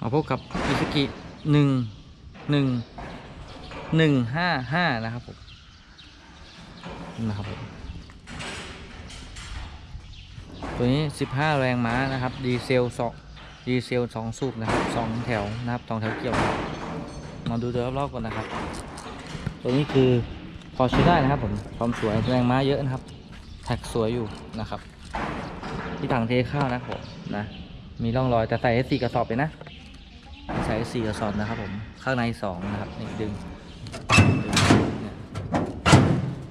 มาพบกับอิสกิหนึ่งหนึ่งหนึ่งห้าห้านะครับผมนะครับผมตัวนี้สิบห้าแรงม้านะครับ ดีเซลสองดีเซลสองสูบนะครับสองแถวนะครับสองแถวเกี่ยวมาดูตัวรอบๆก่อนนะครับ ตัวนี้คือพอใช้ได้นะครับผมความสวยแรงม้าเยอะนะครับ แท็กสวยอยู่นะครับ ที่ถังเทข้าวนะครับผมนะมีร่องรอยแต่ใส่ให้สี่กระสอบเลยนะ ใส่สี่กระสอบนะครับผมข้างในสองนะครับนี่ดึงดึง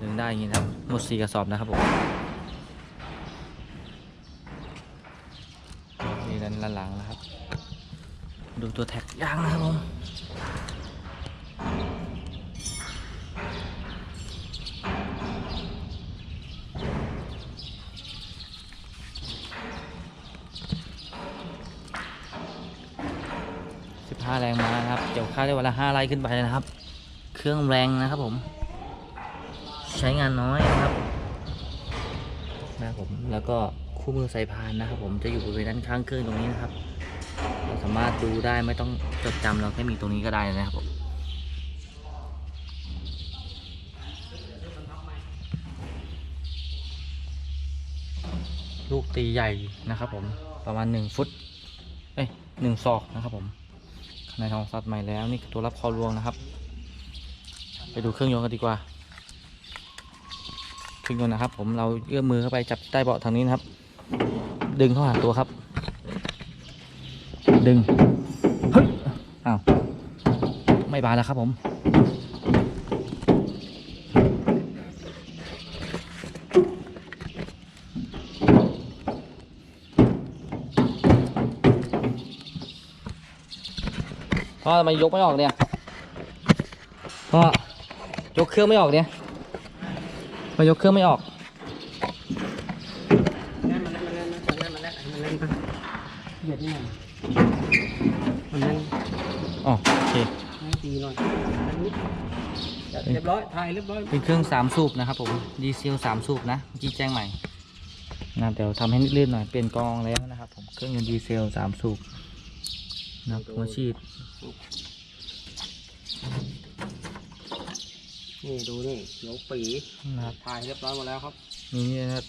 ดึงได้อย่างนี้นะครับหมดสี่กระสอบนะครับผมนี่ด้านหลังนะครับ ดูตัวแท็กยางนะครับผม แรงม้านะครับ เกี่ยวข้าวได้วันละห้าไร่ขึ้นไปนะครับ เครื่องแรงนะครับผม ใช้งานน้อยนะครับนะครับผม แล้วก็คู่มือสายพานนะครับผมจะอยู่บริเวณด้านข้างเครื่องตรงนี้นะครับ เราสามารถดูได้ไม่ต้องจดจำเราแค่มีตรงนี้ก็ได้นะครับผมลูกตีใหญ่นะครับผมประมาณหนึ่งฟุต เอ้ยหนึ่งศอกนะครับผมข้าง ในทองซัดใหม่แล้วนี่คือตัวรับคอรวงนะครับ ไปดูเครื่องยนต์กันดีกว่า เครื่องยนต์นะครับ ผมเราเอื้อมมือเข้าไปจับใต้เบาะทางนี้นะครับ ดึงเข้าหาตัวครับ ดึงเฮ้ยอ้าวไม่บานแล้วครับผม พ่อทำไมยกไม่ออกเนี่ยพ่อยกเครื่องไม่ออกเนี่ยมายกเครื่องไม่ออกมันนั่นป่ะเหยียดนี่หน่อยมันนั่นอ๋อโอเคมันตีหน่อยเรียบร้อยถ่ายเรียบร้อย เป็นเครื่องสามสูบนะครับผมดีเซลสามสูบนะเมื่อกี้แจ้งใหม่นะเดี๋ยวทำให้ลื่นหน่อยเปลี่ยนกองแล้วนะครับผมเครื่องยนต์ดีเซลสามสูบ นะครับหัวฉีด นี่ดูนี่เขียวปีนะครับ ถ่ายเรียบร้อยหมดแล้วครับมีนี่นะครับ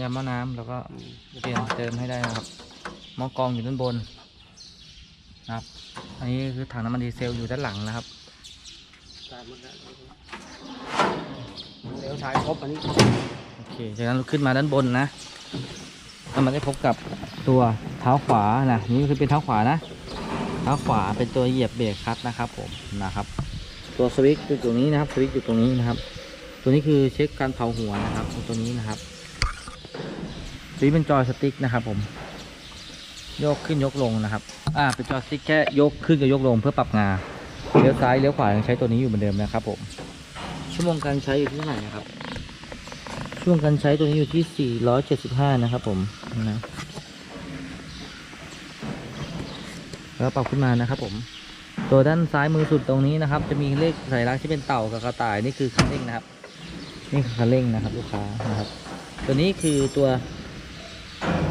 ยาหม้อน้ำแล้วก็อืมเปลี่ยนเติมให้ได้นะครับหม้อกรองอยู่ด้านบนนะครับ อันนี้คือถังน้ำมันดีเซลอยู่ด้านหลังนะครับ ถ่ายหมดแล้วเดี๋ยวถ่ายครบอันนี้โอเค จากนั้นเราขึ้นมาด้านบนนะแล้วมันได้พบกับตัวเท้าขวานะ นี่คือเป็นเท้าขวานะ เท้าขวาเป็นตัวเหยียบเบรกคลัตช์นะครับผมนะครับ ตัวสวิตช์อยู่ตรงนี้นะครับสวิตช์อยู่ตรงนี้นะครับ ตัวนี้คือเช็คการเผาหัวนะครับตัวนี้นะครับสวิตช์เป็นจอยสติ๊กนะครับผมยกขึ้นยกลงนะครับ อ่า เป็นจอยสติ๊กแค่ยกขึ้นกับยกลงเพื่อปรับงา เลี้ยวซ้ายเลี้ยวขวายังใช้ตัวนี้อยู่เหมือนเดิมนะครับผม ชั่วโมงการใช้อยู่ที่เท่าไหร่นะครับ ช่วงการใช้ตัวนี้อยู่ที่ 475 นะครับผมนะ แล้วปรับขึ้นมานะครับผม ตัวด้านซ้ายมือสุดตรงนี้นะครับ จะมีเลขสัญลักษณ์ที่เป็นเต่ากับกระต่ายนี่คือคันเร่งนะครับ นี่คือคันเร่งนะครับ ลูกค้านะครับ ตัวนี้คือตัว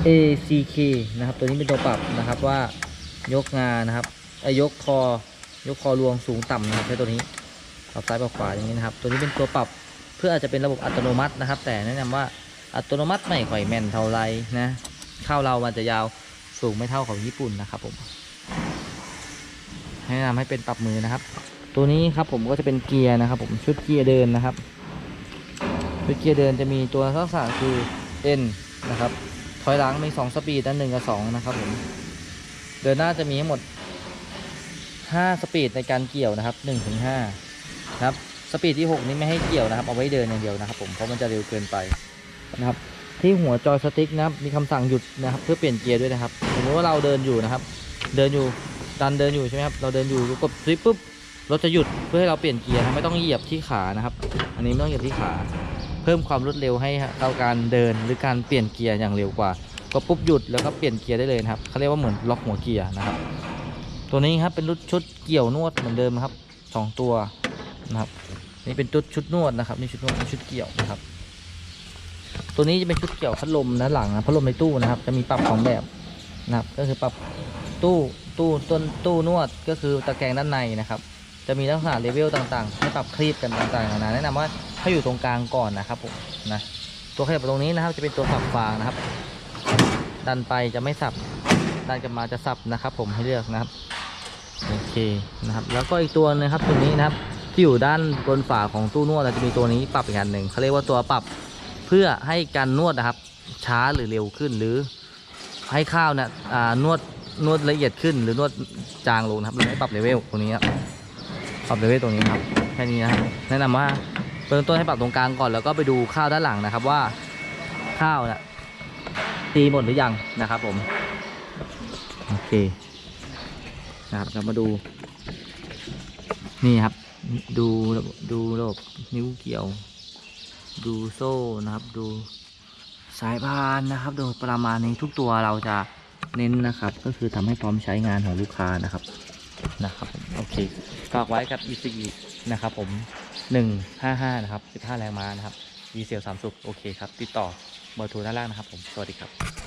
ACK นะครับ ตัวนี้เป็นตัวปรับนะครับว่ายกงานะครับเอ้ยกคอยกคอรวงสูงต่ำนะครับใช้ตัวนี้ปรับซ้ายปรับขวาอย่างนี้นะครับ ตัวนี้เป็นตัวปรับเพื่ออาจจะเป็นระบบอัตโนมัตินะครับ แต่แนะนำว่าอัตโนมัติไม่ค่อยแม่นเท่าไรนะข้าวเรามันจะยาวสูงไม่เท่าของญี่ปุ่นนะครับผม แนะนำให้เป็นปรับมือนะครับ ตัวนี้ครับผมก็จะเป็นเกียร์นะครับ ผมชุดเกียร์เดินนะครับชุดเกียร์เดินจะมีตัวทักษะคือ N นะครับถอยหลังมี2สปีดด้านหนึ่งกับ2นะครับผมเดินหน้าจะมีทั้งหมด 5 สปีดในการเกี่ยวนะครับ1ถึงนะครับสปีดที่ 6 นี้ไม่ให้เกี่ยวนะครับ เอาไว้เดินอย่างเดียวนะครับ ผมเพราะมันจะเร็วเกินไปนะครับ ที่หัวจอยสติ๊กนะครับ มีคำสั่งหยุดนะครับ เพื่อเปลี่ยนเกียร์ด้วยนะครับสมมติว่าเราเดินอยู่นะครับ เดินอยู่ ดันเดินอยู่ใช่ไหมครับ เราเดินอยู่กดสวิตช์ปุ๊บรถจะหยุดเพื่อให้เราเปลี่ยนเกียร์นะไม่ต้องเหยียบที่ขานะครับ อันนี้ไม่ต้องเหยียบที่ขา เพิ่มความรวดเร็วให้เราการเดินหรือการเปลี่ยนเกียร์อย่างเร็วกว่า ก็ปุ๊บหยุดแล้วก็เปลี่ยนเกียร์ได้เลยนะครับเขาเรียกว่าเหมือนล็อกหัวเกียร์นะครับ ตัวนี้ครับเป็นรุ่นชุดเกี่ยวนวดเหมือนเดิมครับสองตัวนะครับนี่เป็นชุดชุดนวดนะครับนี่ชุดนวดชุดเกี่ยวนะครับ ตัวนี้จะเป็นชุดเกี่ยวพัดลมนะหลังนะพัดลมในตู้นะครับ จะมีปรับสองแบบนะครับ ก็คือปรับ ตู้ตู้ต้นตู้นวดก็คือตะแกรงด้านในนะครับ จะมีลักษณะเลเวลต่างๆ ให้ปรับคลีบกันต่างๆนานาแนะนำว่าให้อยู่ตรงกลางก่อนนะครับผมนะตัวขยับตรงนี้นะครับจะเป็นตัวสับฟางนะครับ ดันไปจะไม่สับดันกลับมาจะสับนะครับ ผมให้เลือกนะครับโอเคนะครับ แล้วก็อีกตัวนึงครับตัวนี้นะครับที่อยู่ด้านบนฝาของตู้นวดเราจะมีตัวนี้ปรับอีกอันหนึ่งเขาเรียกว่าตัวปรับเพื่อให้การนวดนะครับ ช้าหรือเร็วขึ้นหรือให้ข้าวเนี่ยอ่านวด นวดละเอียดขึ้นหรือนวดจางลงนะครับเราให้ปรับเลเวลตรงนี้ครับปรับเลเวลตรงนี้ครับแค่นี้นะครับแนะนำว่าเริ่มต้นให้ปรับตรงกลางก่อนแล้วก็ไปดูข้าวด้านหลังนะครับว่าข้าวเนี่ยตีหมดหรือยังนะครับผมโอเคนะครับเรามาดู นี่ครับ ดูดูระบบนิ้วเกี่ยว ดูโซ่นะครับ ดูสายพานนะครับ โดยประมาณนี้ทุกตัวเราจะ เน้นนะครับ ก็คือทำให้พร้อมใช้งานของลูกค้านะครับนะครับโอเคฝากไว้กับอีซีนะครับผม 155 นะครับ 15 แรงม้านะครับดีเซล3สุบโอเคครับ ติดต่อเบอร์โทรด้านล่างนะครับผม สวัสดีครับ